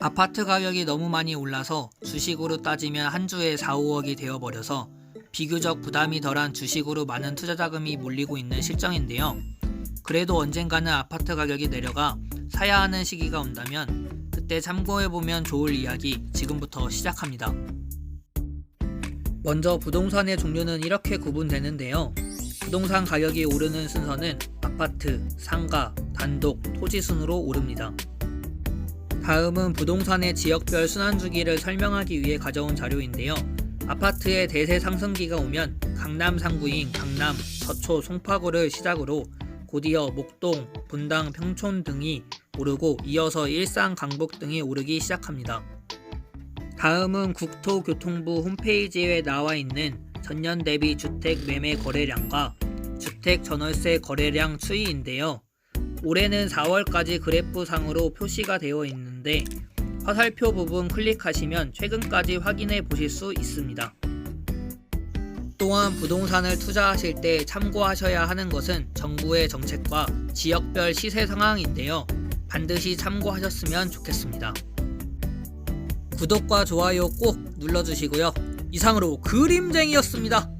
아파트 가격이 너무 많이 올라서 주식으로 따지면 한 주에 4, 5억이 되어버려서 비교적 부담이 덜한 주식으로 많은 투자 자금이 몰리고 있는 실정인데요. 그래도 언젠가는 아파트 가격이 내려가 사야 하는 시기가 온다면 그때 참고해보면 좋을 이야기 지금부터 시작합니다. 먼저 부동산의 종류는 이렇게 구분되는데요. 부동산 가격이 오르는 순서는 아파트, 상가, 단독, 토지 순으로 오릅니다. 다음은 부동산의 지역별 순환주기를 설명하기 위해 가져온 자료인데요. 아파트의 대세 상승기가 오면 강남 상구인 강남, 서초, 송파구를 시작으로 곧이어 목동, 분당, 평촌 등이 오르고 이어서 일산, 강북 등이 오르기 시작합니다. 다음은 국토교통부 홈페이지에 나와 있는 전년 대비 주택 매매 거래량과 주택 전월세 거래량 추이인데요. 올해는 4월까지 그래프상으로 표시가 되어 있는데 화살표 부분 클릭하시면 최근까지 확인해 보실 수 있습니다. 또한 부동산을 투자하실 때 참고하셔야 하는 것은 정부의 정책과 지역별 시세 상황인데요. 반드시 참고하셨으면 좋겠습니다. 구독과 좋아요 꼭 눌러주시고요. 이상으로 그림쟁이였습니다.